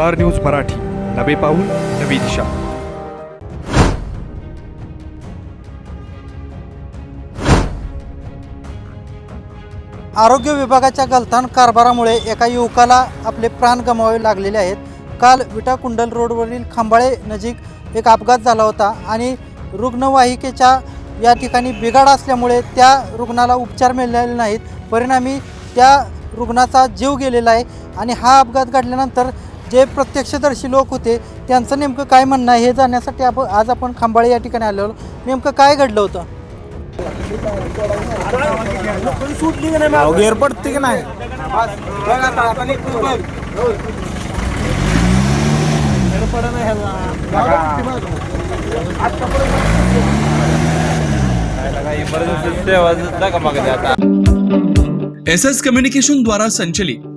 Star news Marathi. नवे पाऊल नवी दिशा. आरोग्य विभागाच्या गलथान कारभारामुळे एका युवकाला आपले प्राण गमावे लागलेले आहेत. काल विटा कुंडल रोडवरील खांबाळे नजीक एक अपघात झाला होता आणि रुग्णवाहिकेच्या या ठिकाणी बिघाड असल्यामुळे त्या रुग्णाला उपचार मिळालेले नाहीत. परिणामी त्या रुग्णाचा जीव गेलेला आहे आणि हा अपघात घडल्यानंतर जे प्रत्यक्षदर्शी लोक होते त्यांचं नेमकं काय म्हणणं आहे हे जाण्यासाठी आपण आज आपण खांबाळे या ठिकाणी आलो नेमकं काय घडलं होतं? पडते की नाही? एस एस कम्युनिकेशन द्वारा संचलित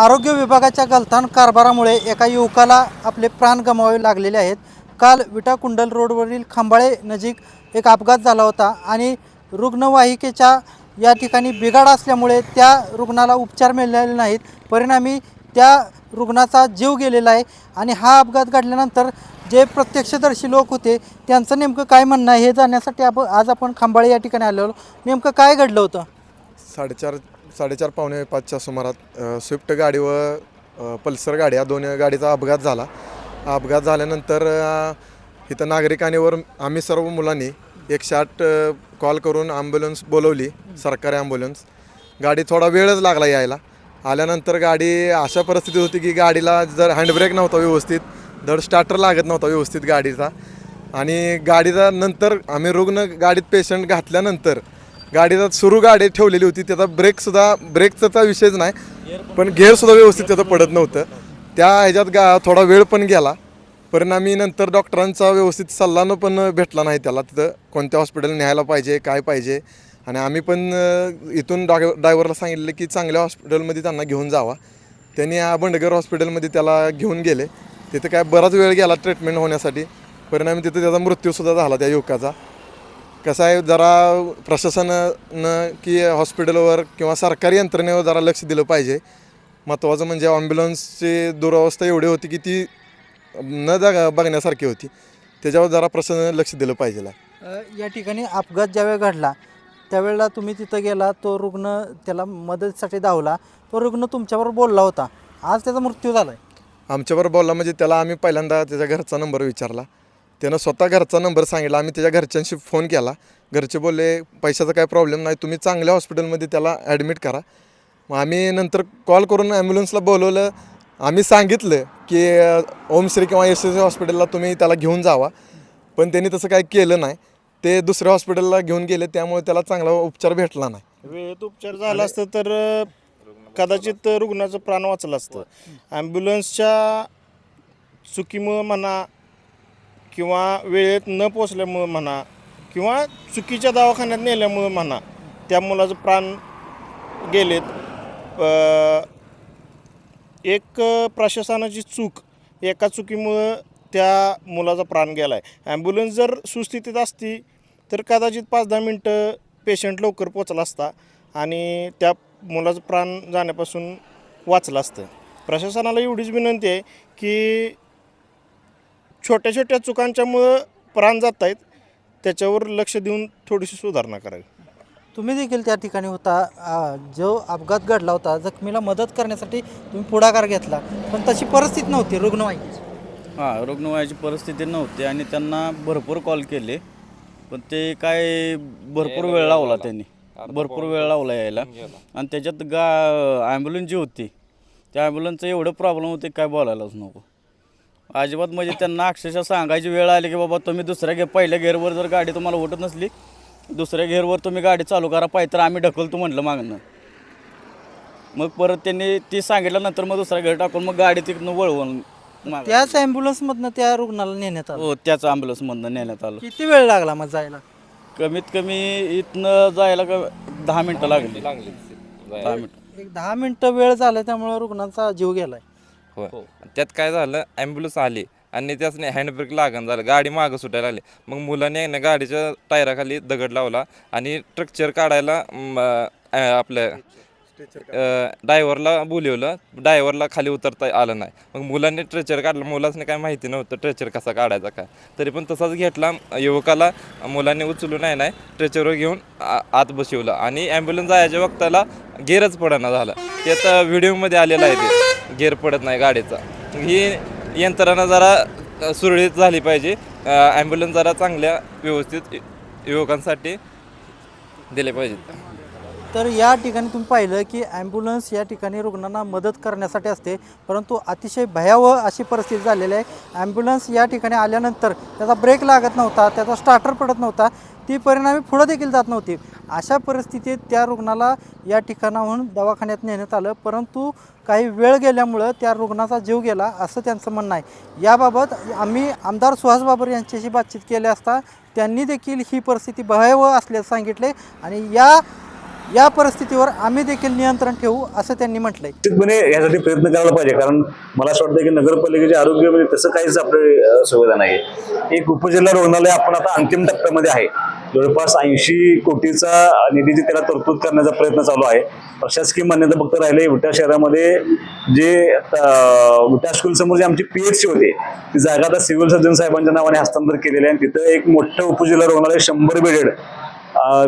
आरोग्य विभागाच्या गलथान कारभारामुळे एका युवकाला आपले प्राण गमावे लागलेले आहेत. काल विटा कुंडल रोडवरील खांबाळे नजीक एक अपघात झाला होता आणि रुग्णवाहिकेच्या या ठिकाणी बिघाड असल्यामुळे त्या रुग्णाला उपचार मिळालेले नाहीत. परिणामी त्या रुग्णाचा जीव गेलेला आहे आणि हा अपघात घडल्यानंतर जे प्रत्यक्षदर्शी लोक होते त्यांचं नेमकं काय म्हणणं आहे हे जाण्यासाठी आपण आज आपण खांबाळे या ठिकाणी आलेलो नेमकं काय घडलं होतं? साडेचार साडेचार पावणे पाचच्या सुमारात स्विफ्ट गाडी व पल्सर गाडी या दोन गाडीचा अपघात झाला. अपघात झाल्यानंतर इथं नागरिकांवर आम्ही सर्व मुलांनी एकशे आठ कॉल करून ॲम्ब्युलन्स बोलवली सरकारी ॲम्ब्युलन्स. गाडी थोडा वेळच लागला यायला. आल्यानंतर गाडी अशा परिस्थिती होती की गाडीला जर हँडब्रेक नव्हता व्यवस्थित धड स्टार्टर लागत नव्हता व्यवस्थित गाडीचा. आणि गाडीचा नंतर आम्ही रुग्ण गाडीत पेशंट घातल्यानंतर गाडीचा सुरू गाडी ठेवलेली होती त्याचा ब्रेकसुद्धा ब्रेकचा तर विषयच नाही पण गेअरसुद्धा व्यवस्थित त्याचं पडत नव्हतं. त्या ह्याच्यात गा थोडा वेळ पण गेला. परिणामी नंतर डॉक्टरांचा व्यवस्थित सल्ला पण भेटला नाही त्याला. तिथं कोणत्या हॉस्पिटल न्यायला पाहिजे काय पाहिजे? आणि आम्ही पण इथून डॉ ड्रायव्हरला सांगितलं की चांगल्या हॉस्पिटलमध्ये त्यांना घेऊन जावा. त्यांनी या बंडगर हॉस्पिटलमध्ये त्याला घेऊन गेले. तिथं काय बराच वेळ गेला ट्रीटमेंट होण्यासाठी. परिणामी तिथं त्याचा मृत्यूसुद्धा झाला त्या युवकाचा. कसं आहे जरा प्रशासनानं की हॉस्पिटलवर किंवा सरकारी यंत्रणेवर जरा लक्ष दिलं पाहिजे. महत्त्वाचं म्हणजे ॲम्ब्युलन्सची दुरावस्था एवढी होती की ती न जागा बघण्यासारखी होती. त्याच्यावर जरा प्रशासनानं लक्ष दिलं पाहिजे या ठिकाणी अपघात ज्यावेळी घडला त्यावेळेला तुम्ही तिथं गेला तो रुग्ण त्याला मदतीसाठी धावला तो रुग्ण तुमच्याबरोबर बोलला होता. आज त्याचा मृत्यू झाला आहे आमच्याबरोबर बोलला म्हणजे त्याला आम्ही पहिल्यांदा त्याच्या घरचा नंबर विचारला. त्यानं स्वतः घरचा नंबर सांगितला. आम्ही त्याच्या घरच्यांशी फोन केला. घरचे बोलले पैशाचा काय प्रॉब्लेम नाही. तुम्ही चांगल्या हॉस्पिटलमध्ये त्याला ॲडमिट करा. मग आम्ही नंतर कॉल करून ॲम्ब्युलन्सला बोलवलं. आम्ही सांगितलं की ओमश्री किंवा एस एस हॉस्पिटलला तुम्ही त्याला घेऊन जावा. पण त्यांनी तसं काय केलं नाही. ते दुसऱ्या हॉस्पिटलला घेऊन गेले. त्यामुळे त्याला चांगला उपचार भेटला नाही. वेळेत उपचार झाला असतं तर कदाचित रुग्णाचं प्राण वाचलं असतं. ॲम्ब्युलन्सच्या चुकीमुळं म्हणा किंवा वेळेत न पोचल्यामुळं म्हणा किंवा चुकीच्या दवाखान्यात नेल्यामुळं म्हणा त्या मुलाचं प्राण गेलेत. एक प्रशासनाची चूक एका चुकीमुळं त्या मुलाचा प्राण गेला आहे ॲम्ब्युलन्स जर सुस्थितीत असती तर कदाचित पाच दहा मिनटं पेशंट लवकर पोचला असता आणि त्या मुलाचं प्राण जाण्यापासून वाचलं असतं. प्रशासनाला एवढीच विनंती आहे की छोट्या छोट्या चुकांच्यामुळं प्राण जात आहेत त्याच्यावर लक्ष देऊन थोडीशी सुधारणा करावी. तुम्ही देखील त्या ठिकाणी होता. आ, जो अपघात घडला होता जखमीला मदत करण्यासाठी तुम्ही पुढाकार घेतला. पण तशी परिस्थिती नव्हती रुग्णवाहिकेची. हां रुग्णवाहिकेची परिस्थिती नव्हती आणि त्यांना भरपूर कॉल केले. पण ते काय भरपूर वेळ लावला त्यांनी. भरपूर वेळ लावला यायला. आणि त्याच्यात गा ॲम्ब्युलन्स जी होती त्या ॲम्ब्युलन्सचं एवढं प्रॉब्लेम होते काय बोलायलाच नको. अजिबात म्हणजे त्यांना अक्षरशः सांगायची वेळ आली की बाबा तुम्ही दुसऱ्या गे पहिल्या गेअरवर जर गाडी तुम्हाला ओढत नसली दुसऱ्या गेअरवर तुम्ही गाडी चालू करा पाहिजे तर आम्ही ढकलतो म्हटलं मागणं मग परत त्यांनी ती सांगितल्यानंतर मग दुसरा गेअर टाकून मग गाडी तिकडनं वळवून मागं- त्याच ॲम्ब्युलन्समधनं त्या रुग्णाला नेण्यात आलं? हो त्याच ॲम्ब्युलन्समधनं नेण्यात आलं. किती वेळ लागला मग जायला? कमीत कमी इथनं जायला क- दहा मिनटं लागली. दहा मिनटं. एक दहा मिनटं वेळ झाला त्यामुळे रुग्णांचा जीव गेलाय. होय. त्यात काय झालं ॲम्ब्युलन्स आली आणि त्याच हँडब्रेक लागण झालं गाडी मागं सुटायला आली मग मुलांनी आहे ना गाडीच्या टायराखाली दगड लावला आणि ट्रक्चर काढायला म, अ, आपलं ड्रायव्हरला बोलवलं. ड्रायव्हरला खाली उतरता आलं नाही. मग मुलांनी ट्रेचर काढलं. मुलांनी काय माहिती नव्हतं ट्रेचर कसा काढायचा काय. तरी पण तसाच घेतला. युवकाला मुलांनी उचलून नाही नाही ट्रेचरवर घेऊन आ- आत बसवलं. आणि ॲम्ब्युलन्स जायच्या वक्ताला गेअरच पडना झाला. त्यात व्हिडिओमध्ये आलेलं आहे ते. गेअर पडत नाही गाडीचा. ही यंत्रणा जरा सुरळीत झाली पाहिजे. ॲम्ब्युलन्स जरा चांगल्या व्यवस्थित युवकांसाठी दिले पाहिजेत. तर या ठिकाणी तुम्ही पाहिलं की ॲम्ब्युलन्स या ठिकाणी रुग्णांना मदत करण्यासाठी असते परंतु अतिशय भयावह अशी परिस्थिती झालेली आहे. ॲम्ब्युलन्स या ठिकाणी आल्यानंतर त्याचा ब्रेक लागत नव्हता त्याचा स्टार्टर पडत नव्हता. ती परिणामी पुढं देखील जात नव्हती. अशा परिस्थितीत त्या रुग्णाला या ठिकाणाहून दवाखान्यात नेण्यात आलं. परंतु काही वेळ गेल्यामुळं त्या रुग्णाचा जीव गेला असं त्यांचं म्हणणं आहे. याबाबत आम्ही आमदार सुहास बाबर यांच्याशी बातचीत केली असता त्यांनी देखील ही परिस्थिती भयावह असल्याचं सांगितले आणि या या परिस्थितीवर आम्ही देखील नियंत्रण ठेवू असं त्यांनी म्हटलंय. निश्चितपणे यासाठी प्रयत्न करायला पाहिजे. कारण मला असं वाटतं की नगरपालिकेचे आरोग्यामध्ये तसं काहीच आपली सुविधा नाही एक उपजिल्हा रुग्णालय आपण आता अंतिम टप्प्यामध्ये आहे. जवळपास ऐंशी कोटीचा निधीची त्याला तरतूद करण्याचा प्रयत्न चालू आहे. प्रशासकीय मान्यता फक्त राहिले विटा शहरामध्ये जे विटा स्कूल समोर जे आमची पी एच सी होते ती जागा आता सिव्हिल सर्जन साहेबांच्या नावाने हस्तांतर केलेली आहे. आणि तिथं एक मोठं उपजिल्हा रुग्णालय शंभर बेडेड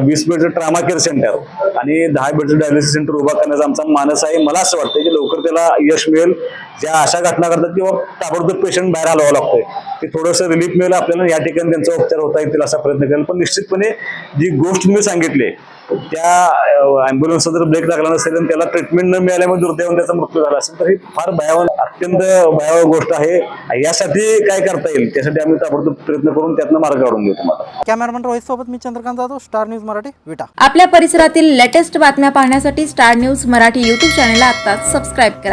वीस बेडचं ट्रामा केअर सेंटर आणि दहा बेडचं डायलिसिस सेंटर उभा करण्याचा आमचा मानस आहे. मला असं वाटतं की लवकर त्याला यश मिळेल. ज्या अशा घटना करतात किंवा ताबडतोब पेशंट बाहेर हलवावं लागतोय ते थोडंसं रिलीफ मिळेल. आपल्याला या ठिकाणी त्यांचा उपचार होता येतील असा प्रयत्न करेल. पण निश्चितपणे जी गोष्ट मी सांगितली त्या अँब्युलन्सचा जर ब्रेक लागला नसेल आणि त्याला ट्रीटमेंट न मिळाल्यामुळे दुर्दैवाने त्याचा मृत्यू झाला असेल तर ही फार भयावह अत्यंत भयावह गोष्ट आहे. यासाठी काय करता येईल? त्यासाठी आम्ही ताबडतोब प्रयत्न करून त्यातनं मार्ग काढून घेऊ तुम्हाला. कॅमेरामॅन रोहित सोबत मी चंद्रकांत जाधव स्टार न्यूज मराठी विटा. आपल्या परिसरातील लेटेस्ट बातम्या पाहण्यासाठी स्टार न्यूज मराठी यूट्यूब चॅनलला आत्ताच सबस्क्राईब करा.